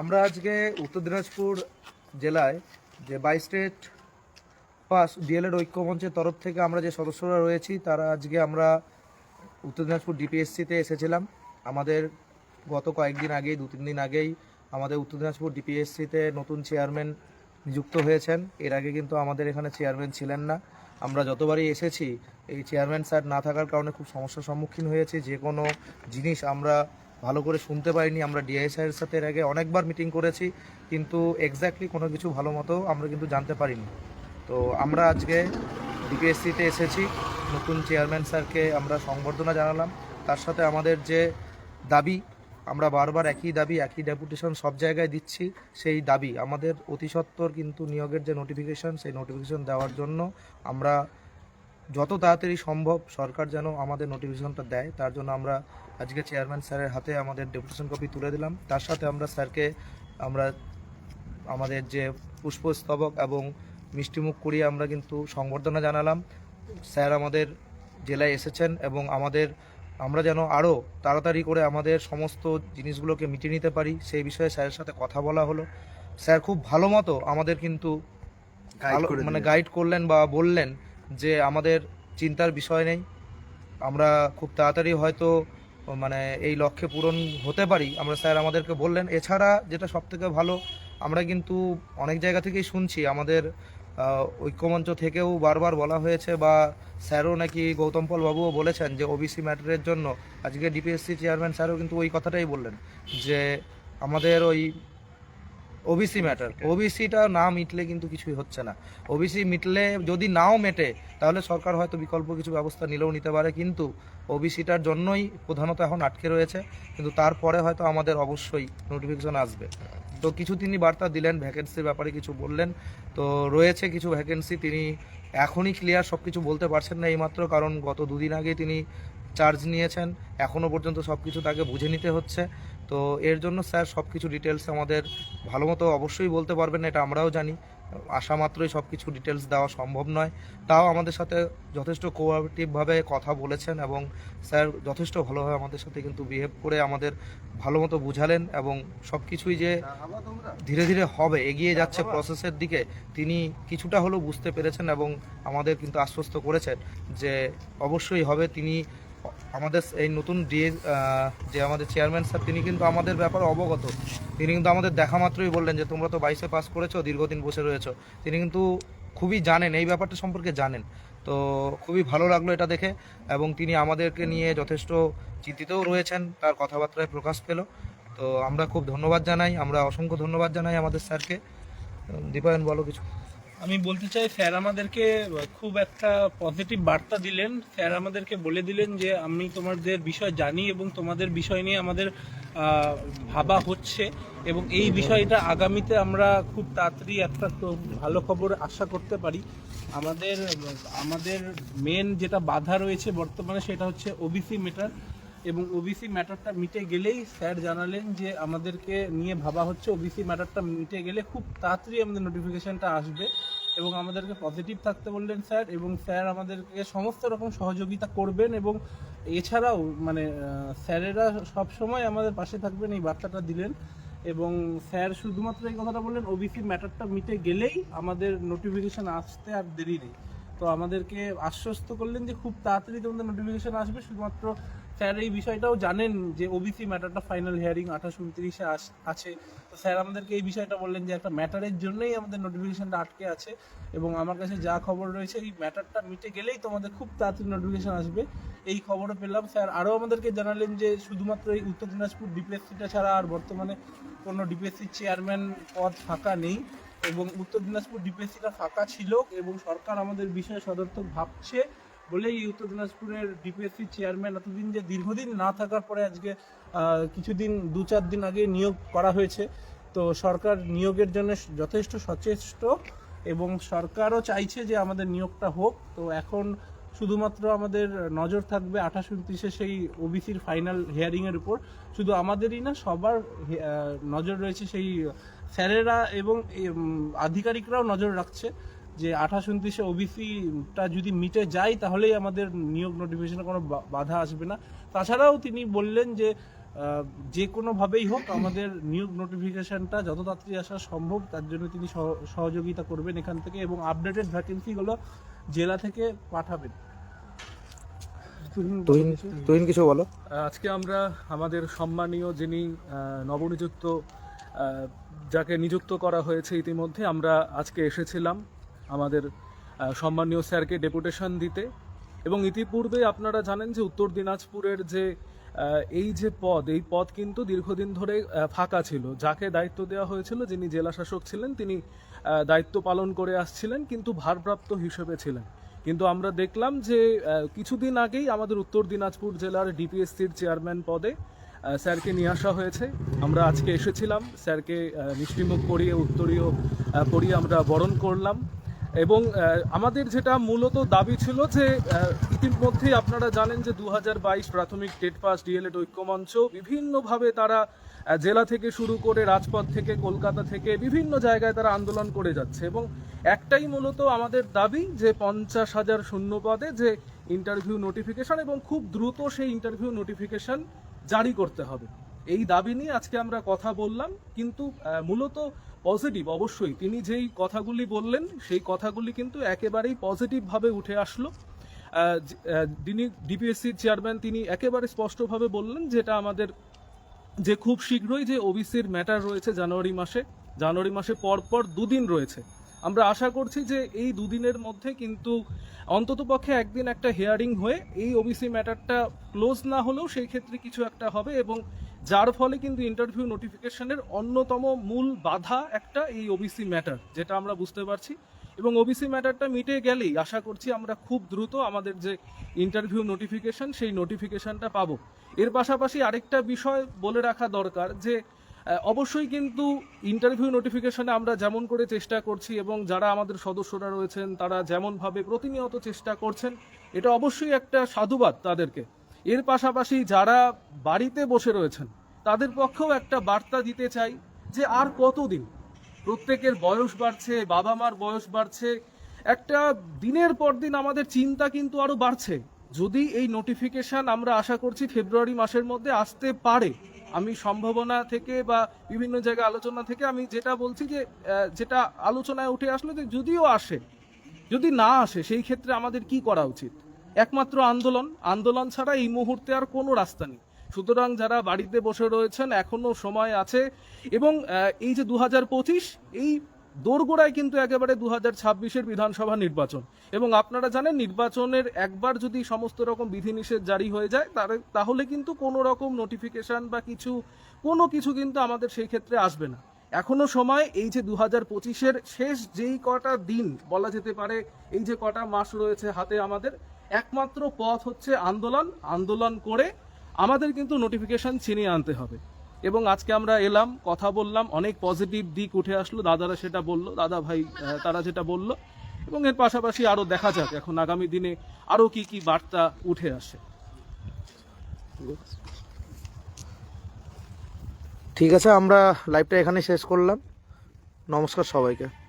আমরা আজকে উত্তর দিনাজপুর জেলায় যে বাই স্টেট পাস ডিএলএড ঐক্য মঞ্চের তরফ থেকে আমরা যে সদস্যরা রয়েছি তারা আজকে আমরা উত্তর দিনাজপুর ডিপিএসসিতে এসেছিলাম। আমাদের গত কয়েকদিন আগেই দু তিন দিন আগেই আমাদের উত্তর দিনাজপুর ডিপিএসসিতে নতুন চেয়ারম্যান নিযুক্ত হয়েছেন। এর আগে কিন্তু আমাদের এখানে চেয়ারম্যান ছিলেন না। আমরা যতবারই এসেছি, এই চেয়ারম্যান স্যার না থাকার কারণে খুব সমস্যার সম্মুখীন হয়েছি। যে কোনো জিনিস আমরা ভালো করে শুনতে পারিনি আমরা ডিআই স্যারের সাথে এর আগে অনেকবার মিটিং করেছি, কিন্তু এক্স্যাক্টলি কোনো কিছু ভালো মতো আমরা কিন্তু জানতে পারিনি। তো আমরা আজকে ডিপিএসসিতে এসেছি, নতুন চেয়ারম্যান স্যারকে আমরা সংবর্ধনা জানালাম। তার সাথে আমাদের যে দাবি আমরা বারবার একই দাবি, একই ডেপুটেশন সব জায়গায় দিচ্ছি, সেই দাবি। আমাদের অতি সত্বর কিন্তু নিয়োগের যে নোটিফিকেশন সেই নোটিফিকেশন দেওয়ার জন্য আমরা যত তাড়াতাড়ি সম্ভব সরকার যেন আমাদের নোটিফিকেশনটা দেয়। তার জন্য আমরা আজকে চেয়ারম্যান স্যারের হাতে আমাদের ডেপুটেশন কপি তুলে দিলাম। তার সাথে আমরা স্যারকে আমরা আমাদের যে পুষ্পস্তবক এবং মিষ্টিমুখ করিয়ে আমরা কিন্তু সংবর্ধনা জানালাম। স্যার আমাদের জেলায় এসেছেন এবং আমাদের আমরা যেন আরও তাড়াতাড়ি করে আমাদের সমস্ত জিনিসগুলোকে মিটিয়ে নিতে পারি। সেই বিষয়ে স্যারের সাথে কথা বলা হলো। স্যার খুব ভালো মতো আমাদের কিন্তু মানে গাইড করলেন বা বললেন যে আমাদের চিন্তার বিষয় নেই। আমরা খুব তাড়াতাড়ি হয়তো মানে এই লক্ষ্যে পূরণ হতে পারি। আমরা স্যার আমাদেরকে বললেন। এছাড়া যেটা সব থেকে ভালো আমরা কিন্তু অনেক জায়গা থেকেই শুনছি আমাদের ঐক্যমঞ্চ থেকেও বারবার বলা হয়েছে বা স্যারও নাকি গৌতম বাবুও বলেছেন যে ওবিসি ম্যাটারের জন্য। আজকে ডিপিএসসি চেয়ারম্যান স্যারও কিন্তু ওই কথাটাই বললেন যে আমাদের ওই ওবিসি ম্যাটার ওবিসিটা না মিটলে কিন্তু কিছুই হচ্ছে না। ওবিসি মিটলে যদি নাও মেটে তাহলে সরকার হয়তো বিকল্প কিছু ব্যবস্থা নিলেও নিতে পারে কিন্তু ওবিসিটার জন্যই প্রধানত এখন আটকে রয়েছে। কিন্তু তারপরে হয়তো আমাদের অবশ্যই নোটিফিকেশন আসবে। তো কিছু তিনি বার্তা দিলেন ভ্যাকেন্সির ব্যাপারে কিছু বললেন। তো রয়েছে কিছু ভ্যাকেন্সি তিনি এখনই ক্লিয়ার সব কিছু বলতে পারছেন না এইমাত্র কারণ গত দুদিন আগে তিনি চার্জ নিয়েছেন। এখনও পর্যন্ত সব কিছু তাকে বুঝে নিতে হচ্ছে। তো এর জন্য স্যার সব কিছু ডিটেলস আমাদের ভালো মতো অবশ্যই বলতে পারবেন, এটা আমরাও জানি। আশা মাত্রই সব কিছু ডিটেলস দেওয়া সম্ভব নয়। তাও আমাদের সাথে যথেষ্ট কোঅপারেটিভভাবে কথা বলেছেন এবং স্যার যথেষ্ট ভালোভাবে আমাদের সাথে কিন্তু বিহেভ করে আমাদের ভালো মতো বুঝালেন এবং সব কিছুই যে ধীরে ধীরে হবে, এগিয়ে যাচ্ছে প্রসেসের দিকে, তিনি কিছুটা হলেও বুঝতে পেরেছেন এবং আমাদের কিন্তু আশ্বস্ত করেছেন যে অবশ্যই হবে। তিনি আমাদের এই নতুন ডিএ যে আমাদের চেয়ারম্যান স্যার তিনি কিন্তু আমাদের ব্যাপারে অবগত। তিনি কিন্তু আমাদের দেখা মাত্রই বললেন যে, তোমরা তো বাইশে পাস করেছ, দীর্ঘদিন বসে রয়েছো। তিনি কিন্তু খুবই জানেন, এই ব্যাপারটা সম্পর্কে জানেন। তো খুবই ভালো লাগল এটা দেখে এবং তিনি আমাদেরকে নিয়ে যথেষ্ট চিন্তিতও রয়েছেন, তার কথাবার্তায় প্রকাশ পেল। তো আমরা খুব ধন্যবাদ জানাই, আমরা অসংখ্য ধন্যবাদ জানাই আমাদের স্যারকে। দীপায়ন, বলো কিছু। আমি বলতে চাই, স্যার আমাদেরকে খুব একটা পজিটিভ বার্তা দিলেন। স্যার আমাদেরকে বলে দিলেন যে, আমি তোমাদের বিষয় জানি এবং তোমাদের বিষয় নিয়ে আমাদের ভাবা হচ্ছে এবং এই বিষয়টা আগামীতে আমরা খুব তাড়াতাড়ি একটা ভালো খবর আশা করতে পারি। আমাদের আমাদের মেন যেটা বাধা রয়েছে বর্তমানে সেটা হচ্ছে ওবিসি মেটার এবং ওবিসি ম্যাটারটা মিটে গেলেই স্যার জানালেন যে আমাদেরকে নিয়ে ভাবা হচ্ছে ওবিসি ম্যাটারটা মিটে গেলে খুব তাড়াতাড়ি আমাদের নোটিফিকেশানটা আসবে এবং আমাদেরকে পজিটিভ থাকতে বললেন স্যার এবং স্যার আমাদেরকে সমস্ত রকম সহযোগিতা করবেন এবং এছাড়াও মানে স্যারেরা সবসময় আমাদের পাশে থাকবেন এই বার্তাটা দিলেন এবং স্যার শুধুমাত্র এই কথাটা বললেন ওবিসি ম্যাটারটা মিটে গেলেই আমাদের নোটিফিকেশন আসতে আর দেরি নেই। তো আমাদেরকে আশ্বস্ত করলেন যে খুব তাড়াতাড়ি তোমাদের নোটিফিকেশন আসবে, শুধুমাত্র স্যার, এই বিষয়টাও জানেন যে ওবিসি ম্যাটারটা ফাইনাল হিয়ারিং আঠাশ উনত্রিশে আছে। তো স্যার আমাদেরকে এই বিষয়টা বললেন যে একটা ম্যাটারের জন্যই আমাদের নোটিফিকেশনটা আটকে আছে এবং আমার কাছে যা খবর রয়েছে এই ম্যাটারটা মিটে গেলেই তোমাদের খুব তাড়াতাড়ি নোটিফিকেশন আসবে। এই খবরও পেলাম। স্যার, আরও আমাদেরকে জানালেন যে শুধুমাত্র এই উত্তর দিনাজপুর ডিপিএসসিটা ছাড়া আর বর্তমানে কোনো ডিপিএসসি চেয়ারম্যান পদ ফাঁকা নেই এবং উত্তর দিনাজপুর ডিপিএসসিটা ফাঁকা ছিল এবং সরকার আমাদের বিষয়ে সদর্থক ভাবছে। বলেই এই উত্তর দিনাজপুরের ডিপিএসসি চেয়ারম্যান এতদিন যে দীর্ঘদিন না থাকার পরে আজকে কিছুদিন দু চার দিন আগে নিয়োগ করা হয়েছে। তো সরকার নিয়োগের জন্য যথেষ্ট সচেষ্ট এবং সরকারও চাইছে যে আমাদের নিয়োগটা হোক। তো এখন শুধুমাত্র আমাদের নজর থাকবে আঠাশ উনত্রিশে সেই ওবিসির ফাইনাল হিয়ারিংয়ের উপর। শুধু আমাদেরই না, সবার নজর রয়েছে সেই স্যারেরা এবং আধিকারিকরাও নজর রাখছে। যে আঠাশ উনত্রিশে ওবিসিটা যদি মিটে যায় তাহলেই আমাদের নিয়োগ নোটিফিকেশনে কোনো বা- বাধা আসবে না। তাছাড়াও তিনি বললেন যে যে কোনোভাবেই হোক আমাদের নিয়োগ নোটিফিকেশনটা যত তাড়াতাড়ি আসা সম্ভব তার জন্য তিনি সহ- সহযোগিতা করবেন এখান থেকে এবং আপডেটেড ভ্যাকেন্সিগুলো জেলা থেকে পাঠাবেন। তুহিন কিছু বলো। আজকে আমরা আমাদের সম্মানীয় যিনি নবনিযুক্ত যাকে নিযুক্ত করা হয়েছে ইতিমধ্যে আমরা আজকে এসেছিলাম। আমাদের সম্মানীয় স্যারকে ডেপুটেশন দিতে। এবং ইতিপূর্বে আপনারা জানেন যে উত্তর দিনাজপুরের যে এই যে পদ, এই পদ কিন্তু দীর্ঘদিন ধরে ফাঁকা ছিল। যাকে দায়িত্ব দেওয়া হয়েছিল, যিনি জেলা শাসক ছিলেন, তিনি দায়িত্ব পালন করে আসছিলেন, কিন্তু ভারপ্রাপ্ত হিসেবে ছিলেন। কিন্তু আমরা দেখলাম যে কিছুদিন আগেই আমাদের উত্তর দিনাজপুর জেলার ডিপিএসসির চেয়ারম্যান পদে স্যারকে নিয়ে আসা হয়েছে। আমরা আজকে এসেছিলাম, স্যারকে মিষ্টিমুখ করিয়ে, উত্তরীয় পরিয়ে আমরা বরণ করলাম। এবং আমাদের যেটা মূলত দাবি ছিল যে ইতিমধ্যেই আপনারা জানেন যে দু হাজার বাইশ প্রাথমিক টেট পাস, ডিএলএড ঐক্যমঞ্চ, বিভিন্নভাবে তারা জেলা থেকে শুরু করে রাজপথ থেকে, কলকাতা থেকে বিভিন্ন জায়গায় তারা আন্দোলন করে যাচ্ছে। এবং একটাই মূলত আমাদের দাবি যে পঞ্চাশ হাজার শূন্য পদে যে ইন্টারভিউ নোটিফিকেশন এবং খুব দ্রুত সেই ইন্টারভিউ নোটিফিকেশন জারি করতে হবে। এই দাবি নিয়ে আজকে আমরা কথা বললাম, কিন্তু মূলত পজিটিভ অবশ্যই। তিনি যেই কথাগুলি বললেন, সেই কথাগুলি কিন্তু একেবারেই পজিটিভভাবে উঠে আসলো। যিনি ডিপিএসসির চেয়ারম্যান তিনি একেবারে স্পষ্টভাবে বললেন যেটা আমাদের যে খুব শীঘ্রই যে ওবিসির ম্যাটার রয়েছে জানুয়ারি মাসে জানুয়ারি মাসে পর পর দুদিন রয়েছে। আমরা আশা করছি যে এই দুদিনের মধ্যে কিন্তু অন্ততপক্ষে একদিন একটা হেয়ারিং হয়ে এই ওবিসি ম্যাটারটা ক্লোজ না হলেও সেই ক্ষেত্রে কিছু একটা হবে এবং যার ফলে কিন্তু ইন্টারভিউ নোটিফিকেশনের অন্যতম মূল বাধা একটা এই ওবিসি ম্যাটার যেটা আমরা বুঝতে পারছি। এবং ওবিসি ম্যাটারটা মিটে গেলেই আশা করছি আমরা খুব দ্রুত আমাদের যে ইন্টারভিউ নোটিফিকেশন সেই নোটিফিকেশনটা পাবো। এর পাশাপাশি আরেকটা বিষয় বলে রাখা দরকার যে অবশ্যই কিন্তু ইন্টারভিউ নোটিফিকেশনে আমরা যেমন করে চেষ্টা করছি এবং যারা আমাদের সদস্যরা রয়েছেন, তারা যেমনভাবে প্রতিনিয়ত চেষ্টা করছেন, এটা অবশ্যই একটা সাধুবাদ তাদেরকে। এর পাশাপাশি যারা বাড়িতে বসে রয়েছেন, তাদের পক্ষেও একটা বার্তা দিতে চাই যে আর কতদিন? প্রত্যেকের বয়স বাড়ছে বাবা মার বয়স বাড়ছে, একটা দিনের পর দিন আমাদের চিন্তা কিন্তু আরও বাড়ছে। যদি এই নোটিফিকেশন আমরা আশা করছি ফেব্রুয়ারি মাসের মধ্যে আসতে পারে, আমি সম্ভাবনা থেকে বা বিভিন্ন জায়গায় আলোচনা থেকে আমি যেটা বলছি যে যেটা আলোচনায় উঠে আসলো যে যদিও আসে, যদি না আসে, সেই ক্ষেত্রে আমাদের কি করা উচিত? একমাত্র আন্দোলন। আন্দোলন ছাড়া এই মুহূর্তে আর কোনো রাস্তা নেই। সুতরাং যারা বাড়িতে বসে রয়েছেন এখনও সময় আছে। এবং এই যে দু হাজার পঁচিশ, এই দোরগোড়ায় কিন্তু একেবারে দু হাজার ছাব্বিশের বিধানসভা নির্বাচন। এবং আপনারা জানেন, নির্বাচনের একবার যদি সমস্ত রকম বিধিনিষেধ জারি হয়ে যায় তাহলে কিন্তু কোনো রকম নোটিফিকেশন বা কিছু, কোনো কিছু কিন্তু আমাদের সেই ক্ষেত্রে আসবে না। এখনও সময়, এই যে দু হাজার পঁচিশের শেষ যেই কটা দিন বলা যেতে পারে, এই যে কটা মাস রয়েছে হাতে আমাদের একমাত্র পথ হচ্ছে আন্দোলন আন্দোলন করে আমাদের কিন্তু নোটিফিকেশন ছিনিয়ে আনতে হবে। এবং আজকে আমরা এলাম, কথা বললাম, অনেক পজিটিভ দিক উঠে আসলো, দাদারা সেটা বলল, দাদা ভাই তারা যেটা বলল, এবং এর পাশাপাশি আরও দেখা যাক, এখন আগামী দিনে আরও কি কি বার্তা উঠে আসে। ঠিক আছে, আমরা লাইভটা এখানে শেষ করলাম। নমস্কার সবাইকে।